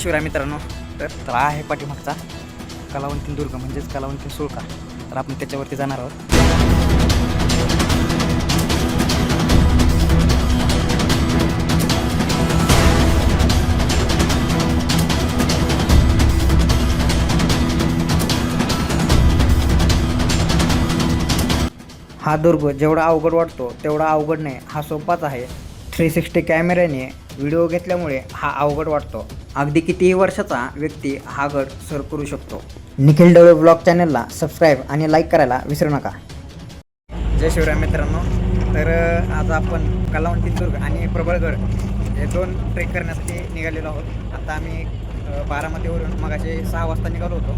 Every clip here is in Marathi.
शिवराय मित्रांनो. तर तर आहे पाठीमागचा कलावंतीन दुर्ग म्हणजेच कलावंतीन सुळका. तर आपण त्याच्यावरती जाणार आहोत. हा दुर्ग जेवढा अवघड वाटतो तेवढा अवघड नाही. हा सोपाच आहे. थ्री सिक्स्टी कॅमेऱ्याने व्हिडिओ घेतल्यामुळे हा अवघड वाटतो. अगदी कितीही वर्षाचा व्यक्ती हा गड सर करू शकतो. निखिल डवळे ब्लॉग चॅनलला सबस्क्राईब आणि लाईक करायला विसरू नका. जय शिवराय मित्रांनो. तर आज आपण कलावंती दुर्ग आणि प्रबळगड हे दोन ट्रेक करण्यासाठी निघालेलो आहोत. आता आम्ही अ, बारामतीवरून मगाशी सहा वाजता निघालो होतो.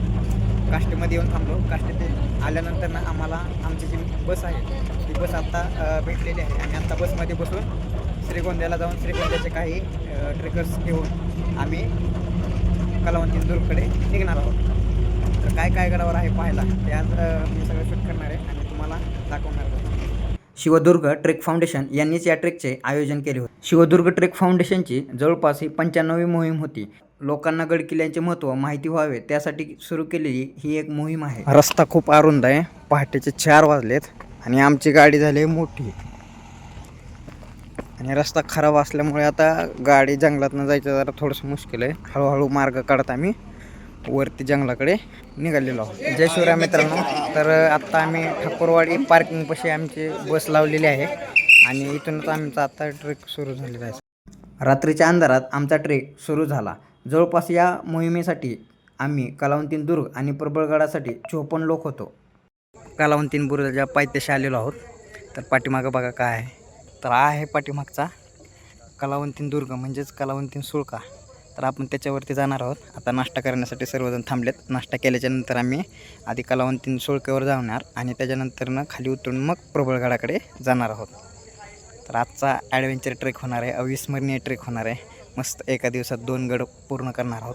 काष्टीमध्ये येऊन थांबलो. काष्टी ते आल्यानंतर ना आम्हाला आमची जी बस आहे ती बस आत्ता भेटलेली आहे. आणि आत्ता बसमध्ये बसून श्रीगोंद्याला जाऊन श्रीगोंद्याचे काही ट्रेकर्स घेऊन आम्ही कलावंती दुर्गकडे निघणार आहोत. तर काय काय गडावर आहे पाहायला ते आज मी सगळं शूट करणार आहे आणि तुम्हाला दाखवणार आहे. शिवदुर्ग ट्रेक फाउंडेशन यांनीच या ट्रेकचे आयोजन केले होते. शिवदुर्ग ट्रेक फाउंडेशनची जवळपास ही पंच्याण्णवी मोहीम होती. लोकांना गड किल्ल्यांचे महत्त्व माहिती व्हावे त्यासाठी सुरू केलेली ही एक मोहीम आहे. रस्ता खूप अरुंद आहे पहाटेचे चार वाजलेत आणि आमची गाडी झाली आहे मोठी. आणि रस्ता खराब असल्यामुळे आता गाडी जंगलातनं जायचं जरा थोडंसं मुश्किल आहे. हळूहळू मार्ग काढत आम्ही वरती जंगलाकडे निघालेलो आहोत. जय शिवराय मित्रांनो. तर आत्ता आम्ही ठाकूरवाडी पार्किंगपाशी आमची बस लावलेली आहे आणि इथूनच आमचा आत्ता ट्रेक सुरू झालेला आहे. रात्रीच्या अंधारात आमचा ट्रेक सुरू झाला. जवळपास या मोहिमेसाठी आम्ही कलावंतीन दुर्ग आणि प्रबळगडासाठी चोपन्न लोक होतो. कलावंतीन बुर्जाच्या पायथ्याशी आलेलो आहोत. तर पाठीमागं बघा काय आहे. तर आहे पाठीमागचा कलावंतीन दुर्ग म्हणजेच कलावंतीन सुळका. तर आपण त्याच्यावरती जाणार आहोत. आता नाश्ता करण्यासाठी सर्वजण थांबलेत. नाश्ता केल्याच्यानंतर आम्ही आधी कलावंतीन सुळक्यावर जाणार आणि त्याच्यानंतरनं खाली उतरून मग प्रबळगडाकडे जाणार आहोत. तर आजचा ॲडव्हेंचर ट्रेक होणार आहे. अविस्मरणीय ट्रेक होणार आहे. मस्त एका दिवसात दोन गड पूर्ण करणार आहोत.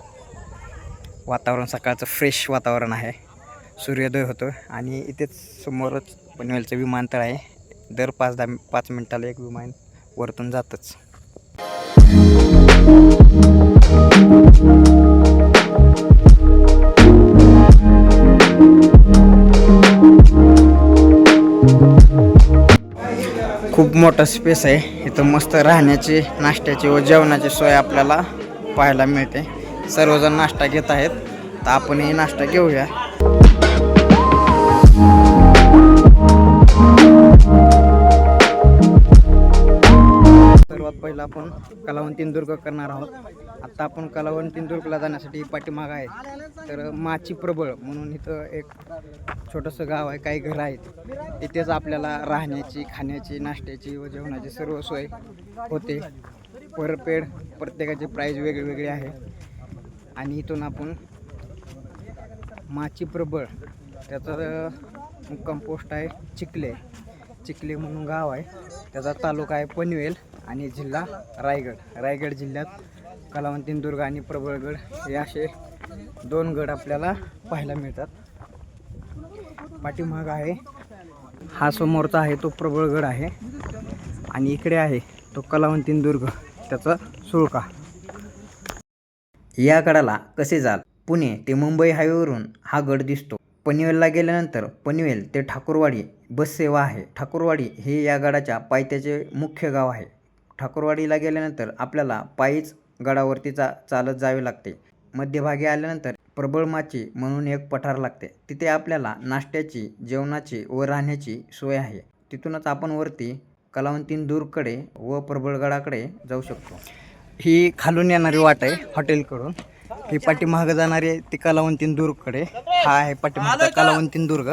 वातावरण सकाळचं फ्रेश वातावरण आहे. सूर्योदय होतो आणि इथेच समोरच पनवेलचं विमानतळ आहे. दर पाच दहा पाच मिनटाला एक विमान वरतून जातच. खूप मोठा स्पेस आहे. इथं मस्त राहण्याची नाश्त्याची व जेवणाची सोय आपल्याला पाहायला मिळते. सर्वजण नाश्ता घेत आहेत. तर आपणही नाश्ता घेऊया. पहिला आपण कलावंतीनदुर्ग करणार आहोत. आत्ता आपण कलावंतीन दुर्गला जाण्यासाठी पाठीमाग आहे. तर माची प्रबळ म्हणून इथं एक छोटंसं गाव आहे काही घरं आहेत. इथेच आपल्याला राहण्याची खाण्याची नाश्त्याची व जेवणाची सर्व सोय होते. पर पेड प्रत्येकाची प्राईज वेगळीवेगळी आहे. आणि इथून आपण माची प्रबळ त्याचं मुक्काम पोस्ट आहे चिखले. चिखले म्हणून गाव आहे. त्याचा तालुका आहे पनवेल. आणि जिल्हा रायगड. रायगड जिल्ह्यात कलावंतीन दुर्ग आणि प्रबळगड हे असे दोन गड आपल्याला पाहायला मिळतात. पाठीमाग आहे हा समोरचा आहे तो प्रबळगड आहे. आणि इकडे आहे तो कलावंतीन दुर्ग त्याचा सुळका. या गडाला कसे जाल? पुणे ते मुंबई हायवेवरून हा गड दिसतो. पनवेलला गेल्यानंतर पनवेल ते ठाकूरवाडी बस सेवा आहे. ठाकूरवाडी हे या गडाच्या पायथ्याचे मुख्य गाव आहे. ठाकूरवाडीला गेल्यानंतर आपल्याला पायीच गडावरती चा चालत जावे लागते. मध्यभागी आल्यानंतर प्रबळमाची म्हणून एक पठार लागते. तिथे आपल्याला नाश्त्याची जेवणाची व राहण्याची सोय आहे. तिथूनच आपण वरती कलावंतीन दूरकडे व प्रबळगडाकडे जाऊ शकतो. ही खालून येणारी वाट आहे हॉटेलकडून. ही पाठीमागं जाणारी आहे ती कलावंतीन दुर्गकडे हा आहे पाठीमागचा कलावंतीन दुर्ग.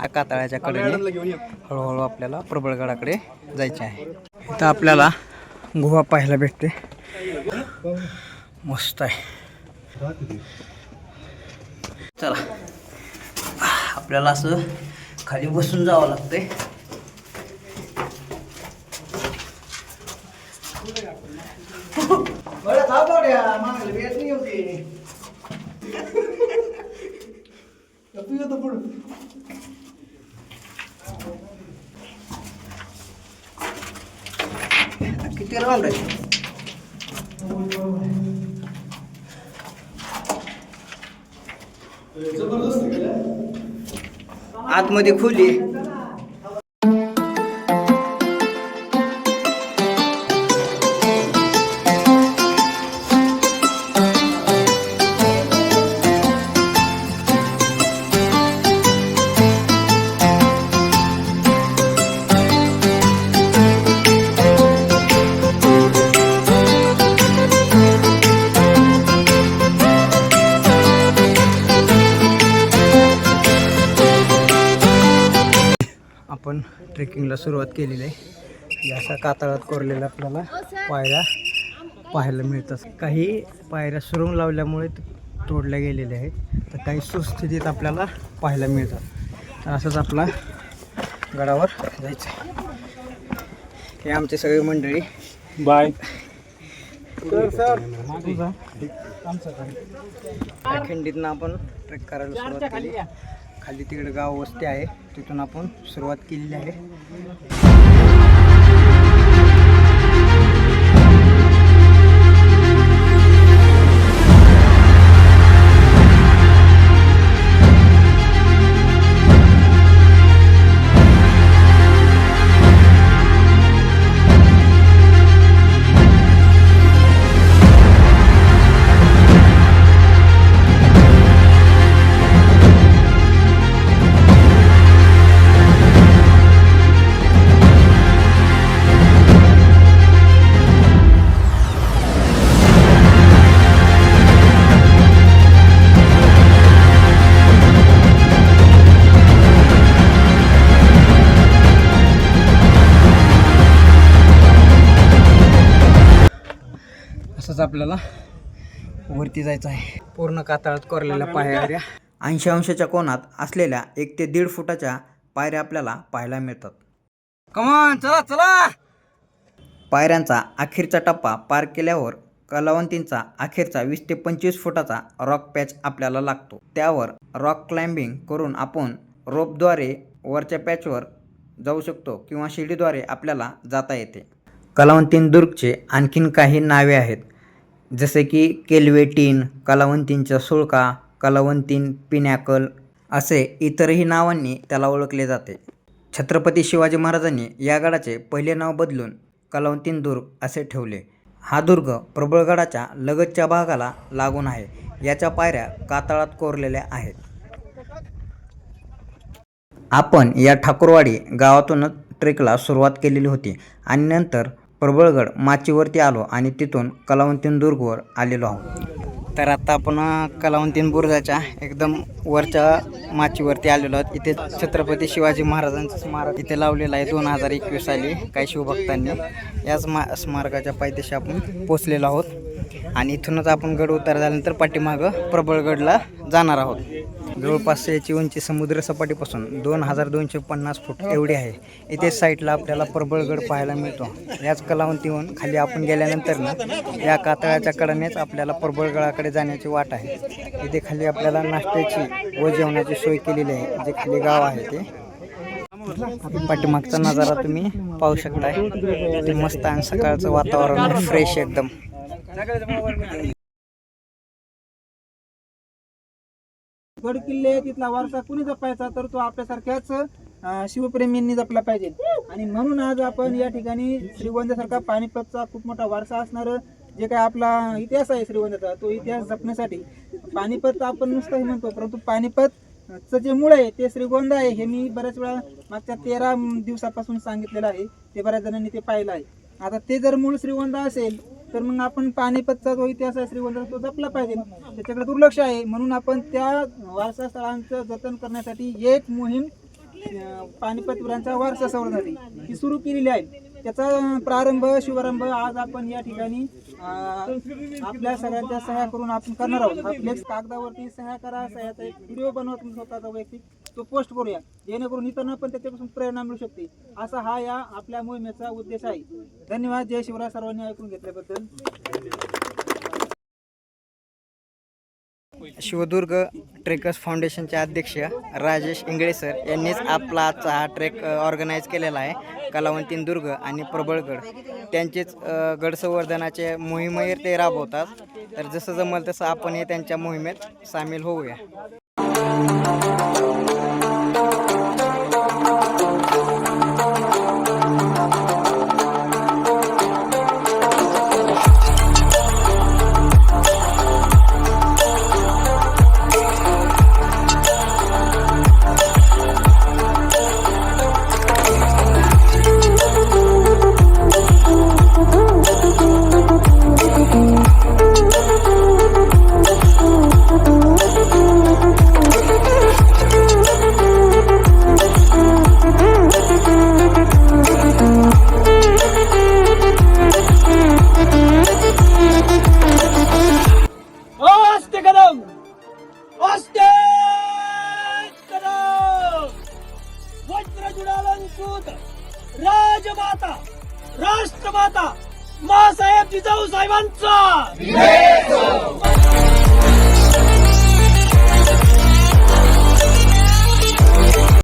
हा कातळाच्या कडेने हळूहळू आपल्याला प्रबळगडाकडे जायचे आहे. इथं आपल्याला गुहा पाहायला भेटते. मस्त आहे. चला. आपल्याला असं खाली बसून जावं लागतंय. किती कांबळे आतमध्ये खोली आहे. ट्रेकिंगला सुरुवात केलेली आहे. अशा कातळात कोरलेल्या आपल्याला पायऱ्या पाहायला मिळतात. काही पायऱ्या सुरुंग लावल्यामुळे तोडल्या गेलेल्या आहेत. तर काही सुस्थितीत आपल्याला पाहायला मिळतात. तर असंच आपला गडावर जायचं हे आमचे सगळे मंडळी. बाय. खिंडीतनं आपण ट्रेक करायला सुरुवात केली. खाली तिकडे गाव वस्ती आहे. तिथून आपण सुरुवात केलेली आहे. असंच आपल्याला वरती जायचं आहे. पूर्ण कातळात कोरलेल्या पायऱ्या ऐंशी अंशाच्या कोणात असलेल्या एक ते दीड फुटाच्या पायऱ्या आपल्याला पाहायला मिळतात. कमान चला चला! पायऱ्यांचा अखेरचा टप्पा पार केल्यावर कलावंतींचा अखेरचा वीस ते पंचवीस फुटाचा रॉक पॅच आपल्याला लागतो. त्यावर रॉक क्लाइम्बिंग करून आपण रोपद्वारे वरच्या पॅचवर जाऊ शकतो किंवा शिडीद्वारे आपल्याला जाता येते. कलावंतीन दुर्गचे आणखीन काही नावे आहेत. जसे की केल्वेटीन कलावंतींच्या सुळका कलावंतीन पिनॅकल असे इतरही नावांनी त्याला ओळखले जाते. छत्रपती शिवाजी महाराजांनी या गडाचे पहिले नाव बदलून कलावंतीन दुर्ग असे ठेवले. हा दुर्ग प्रबळगडाच्या लगतच्या भागाला लागून आहे. याच्या पायऱ्या कातळात कोरलेल्या आहेत. आपण या ठाकूरवाडी गावातूनच ट्रेकला सुरुवात केलेली होती आणि नंतर प्रबळगड माचीवरती आलो आणि तिथून कलावंतीन दुर्गवर आलेलो आहोत. तर आता आपण कलावंतीन बुर्जाच्या एकदम वरच्या माचीवरती आलेलो आहोत. इथे छत्रपती शिवाजी महाराजांचं स्मारक इथे लावलेलं आहे. दोन हजार एकवीस साली काही शिवभक्तांनी याच मा स्मारकाच्या पायथ्याशी आपण पोचलेलो आहोत. आणि इथूनच आपण गड उतार झाल्यानंतर पाठीमागं प्रबळगडला जाणार आहोत. जवळपास याची उंची समुद्र सपाटीपासून दोन हजार दोनशे पन्नास फूट एवढी आहे. इथे साईडला आपल्याला प्रबळगड पाहायला मिळतो. याच कलावंतीहून खाली आपण गेल्यानंतर ना या कातळाच्या कडेनेच आपल्याला प्रबळगडाकडे जाण्याची वाट आहे. इथे खाली आपल्याला नाश्त्याची व जेवणाची सोय केलेली आहे. जे खाली गाव आहे ते. पाठीमागचा नजारा तुम्ही पाहू शकताय. ते मस्त आणि सकाळचं वातावरण फ्रेश एकदम. गड किल्ले तिथला वारसा कुणी जपायचा तर तो आपल्यासारख्याच शिवप्रेमींनी जपला पाहिजे. आणि म्हणून आज आपण या ठिकाणी श्रीगोंद्यासारखा पानिपतचा खूप मोठा वारसा असणार जे काय आपला इतिहास आहे श्रीगोंद्याचा तो इतिहास जपण्यासाठी. पानिपत आपण नुसतं हे म्हणतो परंतु पानिपतचं जे मूळ आहे ते श्रीगोंदा आहे हे मी बऱ्याच वेळा मागच्या तेरा दिवसापासून सांगितलेलं आहे ते बऱ्याच जणांनी ते पाहिलं आहे. आता ते जर मूळ श्रीगोंदा असेल तर मग आपण पानिपतचा जो इतिहास आहे श्रीगोंदा तो जपला पाहिजे. त्याच्याकडे दुर्लक्ष आहे. म्हणून आपण त्या वारसा स्थळांचं जतन करण्यासाठी एक मोहीम अं, पानिपत वीरांच्या वारसा संवर्धनासाठी ही सुरू केलेली आहे. त्याचा प्रारंभ शुभारंभ आज आपण या ठिकाणी आपल्या सगळ्यांच्या सह्या करून आपण करणार आहोत. हा कागदावरती सह्या करा. सह्याचा एक व्हिडिओ बनवा तुम्ही स्वतःचा वैयक्तिक. तो पोस्ट करूया. जेणेकरून इतरांना पण त्याच्यापासून प्रेरणा मिळू शकते. असा हा या आपल्या मोहिमेचा उद्देश आहे. धन्यवाद. जय शिवराय. सर्वांनी ऐकून घेतल्याबद्दल. शिवदुर्ग ट्रेकर्स फाउंडेशनचे अध्यक्ष राजेश इंगळे सर यांनीच आपला आजचा हा ट्रेक ऑर्गनाईज केलेला आहे. कलावंतीन दुर्ग आणि प्रबळगड त्यांचेच गडसंवर्धनाचे मोहिमही ते राबवतात. तर जसं जमल तसं आपणही त्यांच्या मोहिमेत सामील होऊया. साहेबांचा